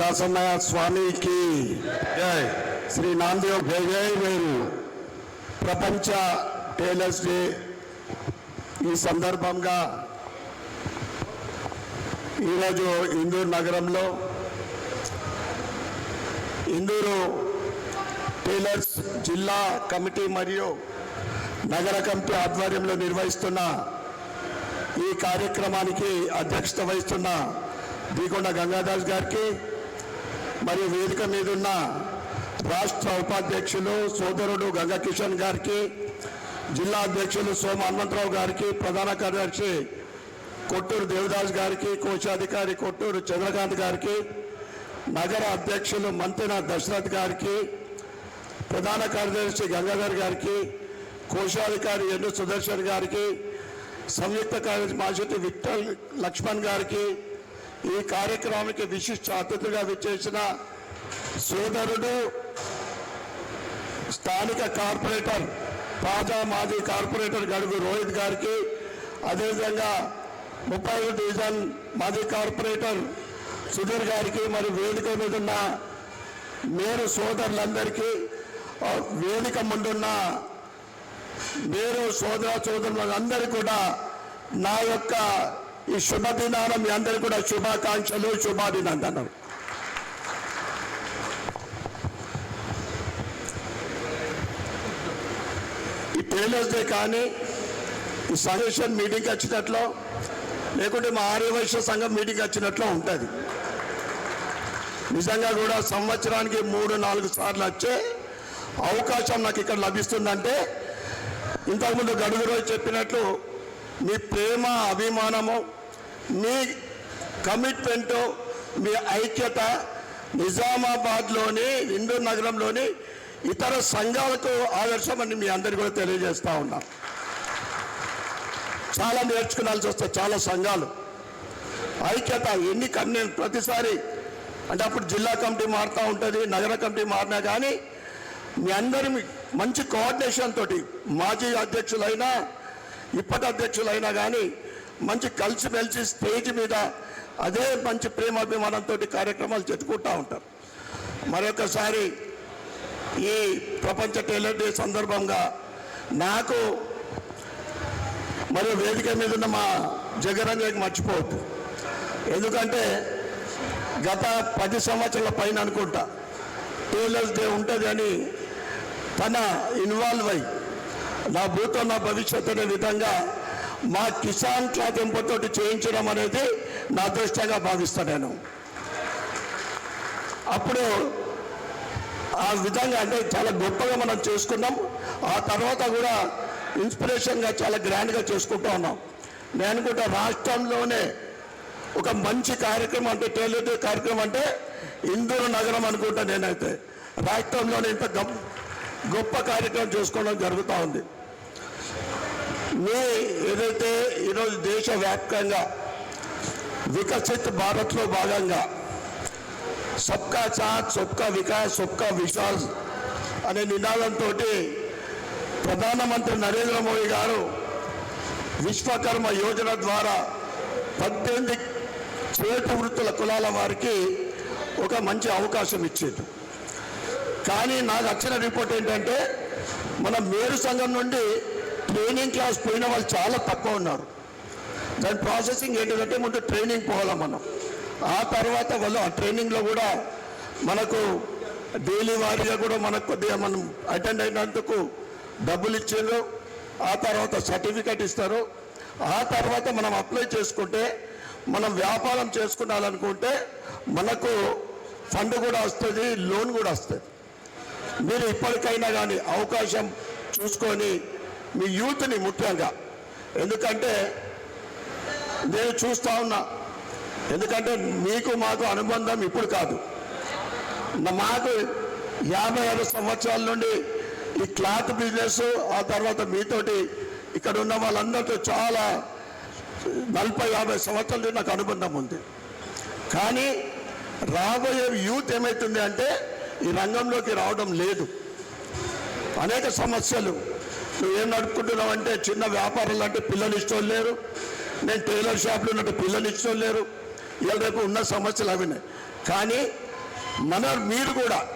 దాసన్నయ స్వామికి జై. శ్రీ నాందేవ్ జై వేరు. ప్రపంచ టైలర్స్ డే ఈ సందర్భంగా ఈరోజు ఇందూరు నగరంలో ఇందూరు టైలర్స్ జిల్లా కమిటీ మరియు నగర కమిటీ ఆధ్వర్యంలో నిర్వహిస్తున్న ఈ కార్యక్రమానికి అధ్యక్షత వహిస్తున్న దీకొండ గంగాదాస్ గారికి మరియు వేదిక మీద ఉన్న రాష్ట్ర ఉపాధ్యక్షులు సోదరుడు గంగకిషన్ గారికి జిల్లా అధ్యక్షులు సోమ హనుమంతరావు గారికి ప్రధాన కార్యదర్శి కొట్టూరు దేవదాస్ గారికి కోశాధికారి కొట్టూరు చంద్రకాంత్ గారికి నగర అధ్యక్షులు మంతెన దశరథ్ గారికి ప్రధాన కార్యదర్శి గంగాధర్ గారికి కోశాధికారి ఎన్ను సుదర్శన్ గారికి సంయుక్త కార్యదర్శి మాజీ విఠల్ లక్ష్మణ్ గారికి ఈ కార్యక్రమానికి విశిష్ట అతిథిగా విచ్చేసిన సోదరుడు స్థానిక కార్పొరేటర్ తాజా మాజీ కార్పొరేటర్ గడుగు రోహిత్ గారికి అదేవిధంగా ముప్పై డివిజన్ మాజీ కార్పొరేటర్ సుధీర్ గారికి మరి వేదిక మీద ఉన్న మేరు సోదరులందరికీ వేదిక ముందున్న మీరు సోదర సోదరులందరికీ కూడా నా యొక్క ఈ శుభదినాన మీ అందరు కూడా శుభాకాంక్షలు శుభాభినందనలు. ఈ టైలర్స్ డే కానీ ఈ సజెషన్ మీటింగ్ వచ్చినట్లు లేకుంటే మా ఆర్యవైశ్య సంఘం మీటింగ్ వచ్చినట్లు ఉంటుంది. నిజంగా కూడా సంవత్సరానికి మూడు నాలుగు సార్లు వచ్చే అవకాశం నాకు ఇక్కడ లభిస్తుందంటే ఇంతకుముందు గడుగు రోజు చెప్పినట్లు మీ ప్రేమ అభిమానము మీ కమిట్మెంటు మీ ఐక్యత నిజామాబాద్లోని హిందూ నగరంలోని ఇతర సంఘాలకు ఆదర్శమని మీ అందరికీ కూడా తెలియజేస్తూ ఉన్నాం. చాలా నేర్చుకునాల్సి వస్తాయి చాలా సంఘాలు. ఐక్యత ఎన్ని కన్నీ ప్రతిసారి అంటే అప్పుడు జిల్లా కమిటీ మారుతూ ఉంటుంది నగర కమిటీ మారినా కానీ మీ అందరి మంచి కోఆర్డినేషన్ తోటి మాజీ అధ్యక్షులైనా ఇప్పటి అధ్యక్షులైనా కానీ మంచి కలిసిమెలిసి స్టేజ్ మీద అదే మంచి ప్రేమాభిమానంతో కార్యక్రమాలు చెప్పుకుంటూ ఉంటారు. మరొకసారి ఈ ప్రపంచ టైలర్ డే సందర్భంగా నాకు మరియు వేదిక మీద ఉన్న మా జగరంజకి మర్చిపోవద్దు. ఎందుకంటే గత పది సంవత్సరాల పైన అనుకుంటా టైలర్స్ డే ఉంటుంది అని తన ఇన్వాల్వ్ అయ్యి నా భూతో నా భవిష్యత్ అనే విధంగా మా కిసాన్ క్లాత్ ఎంపతో చేయించడం అనేది నా అదృష్టంగా భావిస్తాను నేను. అప్పుడు ఆ విధంగా అంటే చాలా గొప్పగా మనం చేసుకున్నాం. ఆ తర్వాత కూడా ఇన్స్పిరేషన్గా చాలా గ్రాండ్గా చేసుకుంటూ ఉన్నాం. నేను కూడా రాష్ట్రంలోనే ఒక మంచి కార్యక్రమం అంటే టైలర్ కార్యక్రమం అంటే ఇందూరు నగరం అనుకుంటా నేనైతే. రాష్ట్రంలోనే ఇంత గొప్ప గొప్ప కార్యక్రమం చేసుకోవడం జరుగుతూ ఉంది. మీ ఏదైతే ఈరోజు దేశవ్యాప్తంగా వికసిత్ భారత్లో భాగంగా సబ్కా సాత్ సబ్కా వికాస్ సబ్కా విశ్వాస్ అనే నినాదంతో ప్రధానమంత్రి నరేంద్ర మోడీ గారు విశ్వకర్మ యోజన ద్వారా పద్దెనిమిది చేతి వృత్తుల కులాల వారికి ఒక మంచి అవకాశం ఇచ్చేది కానీ నాకు వచ్చిన రిపోర్ట్ ఏంటంటే మన మేరు సంఘం నుండి ట్రైనింగ్ క్లాస్ పోయిన వాళ్ళు చాలా తక్కువ ఉన్నారు. దాని ప్రాసెసింగ్ ఏంటంటే ముందు ట్రైనింగ్ పోవాలి మనం. ఆ తర్వాత వాళ్ళు ఆ ట్రైనింగ్లో కూడా మనకు డైలీ వారీగా కూడా మనకు కొద్దిగా మనం అటెండ్ అయినందుకు డబ్బులు ఇచ్చారు. ఆ తర్వాత సర్టిఫికేట్ ఇస్తారు. ఆ తర్వాత మనం అప్లై చేసుకుంటే మనం వ్యాపారం చేసుకున్నాలనుకుంటే మనకు ఫండ్ కూడా వస్తుంది లోన్ కూడా వస్తుంది. మీరు ఇప్పటికైనా కానీ అవకాశం చూసుకొని మీ యూత్ని ముఖ్యంగా. ఎందుకంటే నేను చూస్తూ ఉన్నా. ఎందుకంటే మీకు మాకు అనుబంధం ఇప్పుడు కాదు. మాకు యాభై ఆరు సంవత్సరాల నుండి ఈ క్లాత్ బిజినెస్ ఆ తర్వాత మీతోటి ఇక్కడ ఉన్న వాళ్ళందరితో చాలా నలభై యాభై సంవత్సరాల నుండి నాకు అనుబంధం ఉంది. కానీ రాబోయే యూత్ ఏమవుతుంది అంటే ఈ రంగంలోకి రావడం లేదు. అనేక సమస్యలు. నువ్వు ఏం నడుపుకుంటున్నావు అంటే చిన్న వ్యాపారాలు అంటే పిల్లలు ఇష్టం లేరు. నేను టైలర్ షాప్లో ఉన్నట్టు పిల్లలు ఇష్టం లేరు. ఇలా రేపు ఉన్న సమస్యలు అవినాయి కానీ మన మీరు కూడా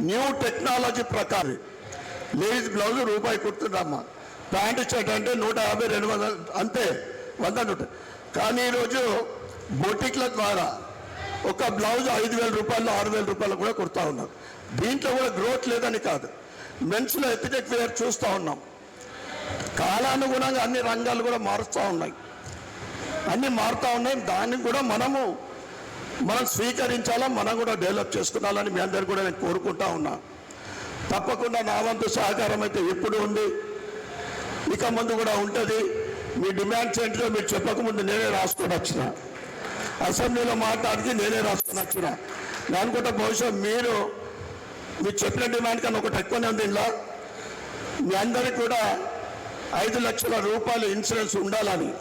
న్యూ టెక్నాలజీ ప్రకారం లేడీస్ బ్లౌజ్ రూపాయి కుడుతుండమ్మా ప్యాంటు షర్ట్ అంటే నూట యాభై రెండు వందలు అంతే వంద నూట. కానీ ఈరోజు బొటిక్ల ద్వారా ఒక బ్లౌజ్ ఐదు వేల రూపాయలు ఆరు వేల రూపాయలు కూడా కుడతా ఉన్నారు దీంట్లో కూడా గ్రోత్ లేదని కాదు. మెన్స్లో ఎథిటిక్ వేర్ చూస్తూ ఉన్నాం. కాలానుగుణంగా అన్ని రంగాలు కూడా మారుస్తూ ఉన్నాయి. అన్నీ మారుతూ ఉన్నాయి. దాన్ని కూడా మనము మనం స్వీకరించాలా మనం కూడా డెవలప్ చేసుకోవాలని మీ అందరు కూడా నేను కోరుకుంటా ఉన్నా. తప్పకుండా నా వంతు సహకారం అయితే ఎప్పుడు ఉంది. ఇక ముందు కూడా ఉంటుంది. మీ డిమాండ్స్ ఏంటో మీరు చెప్పకముందు నేనే రాసుకొని వచ్చినా. అసెంబ్లీలో మాట్లాడికి నేనే రాసుకుని వచ్చిన నేను బహుశా మీరు మీరు చెప్పిన డిమాండ్ కన్నా ఒకటి ఎక్కువనే ఉంది ఇలా మీ అందరికి కూడా ఐదు లక్షల రూపాయలు ఇన్సూరెన్స్ ఉండాలని.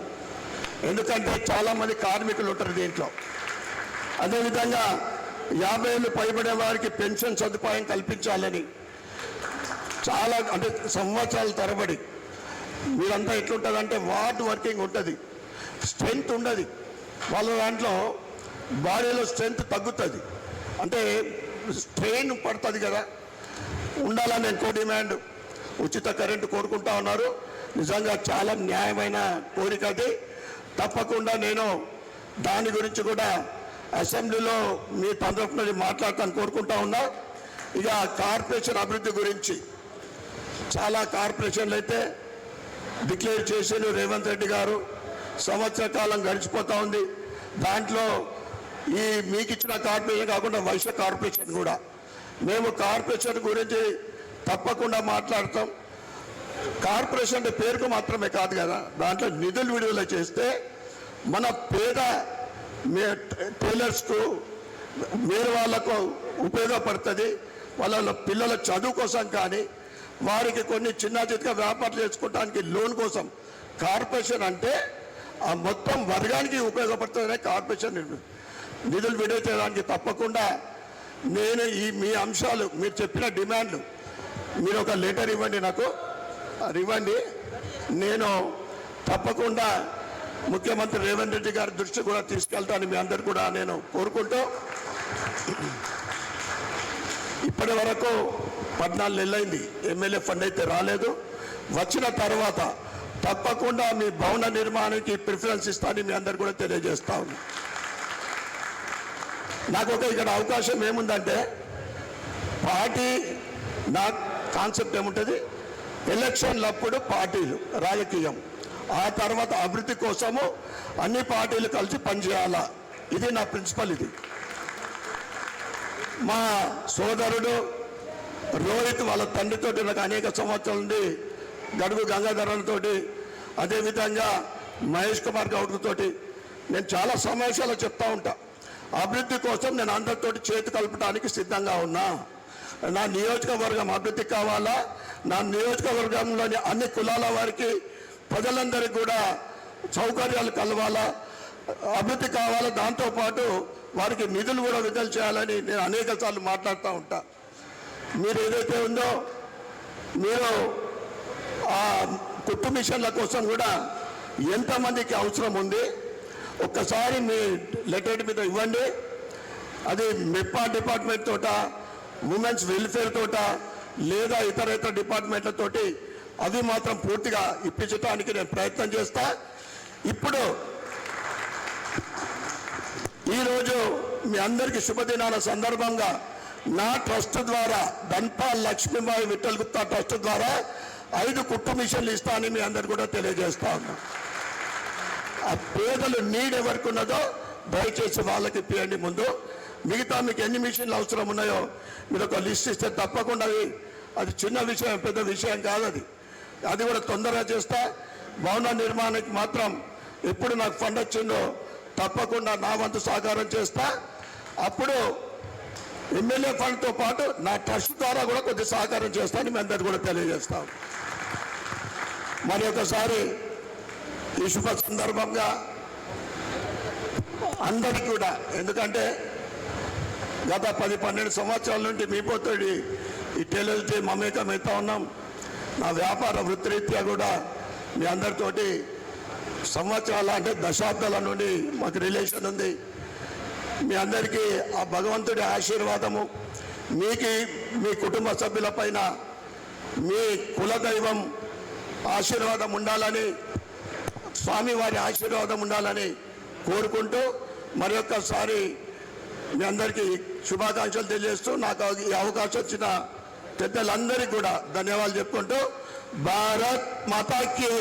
ఎందుకంటే చాలామంది కార్మికులు ఉంటారు దీంట్లో. అదేవిధంగా యాభై ఏళ్ళు పైబడే వారికి పెన్షన్ సదుపాయం కల్పించాలని. చాలా అంటే సంవత్సరాల తరబడి. మీరంతా ఎట్లుంటుందంటే వార్డ్ వర్కింగ్ ఉంటుంది. స్ట్రెంగ్త్ ఉండదు. వాళ్ళ దాంట్లో బాడీలో స్ట్రెంగ్త్ తగ్గుతుంది. అంటే స్ట్రెయిన్ పడుతుంది కదా. ఉండాలని ఇంకో డిమాండ్ ఉచిత కరెంటు కోరుకుంటా ఉన్నారు. నిజంగా చాలా న్యాయమైన కోరిక అది. తప్పకుండా నేను దాని గురించి కూడా అసెంబ్లీలో మీ తరఫున మాట్లాడతాను కోరుకుంటా ఉన్నా. ఇక కార్పొరేషన్ అభివృద్ధి గురించి చాలా కార్పొరేషన్లు అయితే డిక్లేర్ చేశారు రేవంత్ రెడ్డి గారు. సంవత్సర కాలం గడిచిపోతా ఉంది. దాంట్లో ఈ మీకు ఇచ్చిన కార్పొరేషన్ కాకుండా వైశ్య కార్పొరేషన్ కూడా. మేము కార్పొరేషన్ గురించి తప్పకుండా మాట్లాడతాం. కార్పొరేషన్ అంటే పేరుకు మాత్రమే కాదు కదా దాంట్లో నిధులు విడుదల చేస్తే మన పేద టైలర్స్కు వేరే వాళ్ళకు ఉపయోగపడుతుంది. వాళ్ళ పిల్లల చదువు కోసం కానీ వారికి కొన్ని చిన్న చిన్న వ్యాపారాలు చేసుకోవడానికి లోన్ కోసం. కార్పొరేషన్ అంటే ఆ మొత్తం వర్గానికి ఉపయోగపడుతుందనే కార్పొరేషన్ నిధులు విడేయడానికి చేయడానికి తప్పకుండా నేను ఈ మీ అంశాలు మీరు చెప్పిన డిమాండ్లు మీరు ఒక లెటర్ ఇవ్వండి నాకు. అది ఇవ్వండి. నేను తప్పకుండా ముఖ్యమంత్రి రేవంత్ రెడ్డి గారి దృష్టి కూడా తీసుకెళ్తాను మీ అందరు కూడా నేను కోరుకుంటూ ఇప్పటి వరకు పద్నాలుగు నెలలైంది. ఎమ్మెల్యే ఫండ్ అయితే రాలేదు. వచ్చిన తర్వాత తప్పకుండా మీ భవన నిర్మాణానికి ప్రిఫరెన్స్ ఇస్తానని మీ అందరు కూడా తెలియజేస్తా ఉన్నా. నాకు ఒక ఇక్కడ అవకాశం ఏముందంటే పార్టీ నా కాన్సెప్ట్ ఏముంటుంది? ఎలక్షన్లప్పుడు పార్టీలు రాజకీయం. ఆ తర్వాత అభివృద్ధి కోసము అన్ని పార్టీలు కలిసి పనిచేయాలా? ఇది నా ప్రిన్సిపల్ ఇది. మా సోదరుడు రోహిత్ వాళ్ళ తండ్రితోటి నాకు అనేక సంవత్సరాల నుండి గడుగు గంగాధరలతోటి అదేవిధంగా మహేష్ కుమార్ గౌడ్తోటి నేను చాలా సమావేశాలు చెప్తా ఉంటా. అభివృద్ధి కోసం నేను అందరితోటి చేతి కలపడానికి సిద్ధంగా ఉన్నా. నా నియోజకవర్గం అభివృద్ధి కావాలా? నా నియోజకవర్గంలోని అన్ని కులాల వారికి ప్రజలందరికీ కూడా సౌకర్యాలు కలవాలా? అభివృద్ధి కావాలా? దాంతోపాటు వారికి నిధులు కూడా విడుదల చేయాలని నేను అనేక సార్లు మాట్లాడుతూ ఉంటా. మీరు ఏదైతే ఉందో మీరు కుట్టు మిషన్ల కోసం కూడా ఎంతమందికి అవసరం ఉంది? ఒక్కసారి మీ లెటర్ మీద ఇవ్వండి. అది మెప్పా డిపార్ట్మెంట్ తోట ఉమెన్స్ వెల్ఫేర్ తోట లేదా ఇతర ఇతర డిపార్ట్మెంట్లతోటి అది మాత్రం పూర్తిగా ఇప్పించడానికి నేను ప్రయత్నం చేస్తా. ఇప్పుడు ఈరోజు మీ అందరికీ శుభదినాల సందర్భంగా నా ట్రస్ట్ ద్వారా ధన్పాల్ లక్ష్మీబాయి విఠల్ గుప్తా ట్రస్ట్ ద్వారా ఐదు కుట్టు మిషన్లు ఇస్తానని మీ అందరు కూడా తెలియజేస్తా ఉన్నా. ఆ పేదలు నీడ్ ఎవరికి ఉన్నదో దయచేసి వాళ్ళకి ఇప్పియండి ముందు. మిగతా మీకు ఎన్ని మిషన్లు అవసరం ఉన్నాయో మీరు ఒక లిస్ట్ ఇస్తే తప్పకుండా అది చిన్న విషయం పెద్ద విషయం కాదు అది. అది కూడా తొందరగా చేస్తా. భవన నిర్మాణానికి మాత్రం ఎప్పుడు నాకు ఫండ్ వచ్చిందో తప్పకుండా నా వంతు సహకారం చేస్తా. అప్పుడు ఎమ్మెల్యే ఫండ్తో పాటు నా ట్రస్ట్ ద్వారా కూడా కొద్ది సహకారం చేస్తాను మీ అందరికి కూడా తెలియజేస్తాం మరి ఒకసారి ఈ శుభ సందర్భంగా అందరికీ కూడా ఎందుకంటే గత పది పన్నెండు సంవత్సరాల నుండి మీ పోతోటి ఈ టెలర్టీ మమేకం అవుతా ఉన్నాం. నా వ్యాపార వృత్తిరీత్యా కూడా మీ అందరితోటి సంవత్సరాల అంటే దశాబ్దాల నుండి మాకు రిలేషన్ ఉంది. మీ అందరికీ ఆ భగవంతుడి ఆశీర్వాదము మీకు మీ కుటుంబ సభ్యులపైన మీ కులదైవం ఆశీర్వాదం ఉండాలని స్వామివారి ఆశీర్వాదం ఉండాలని కోరుకుంటూ మరొకసారి మీ అందరికీ శుభాకాంక్షలు తెలియజేస్తూ నాకు ఈ అవకాశం వచ్చిన పెద్దలందరికీ కూడా ధన్యవాదాలు చెప్పుకుంటూ భారత్ మాతాకి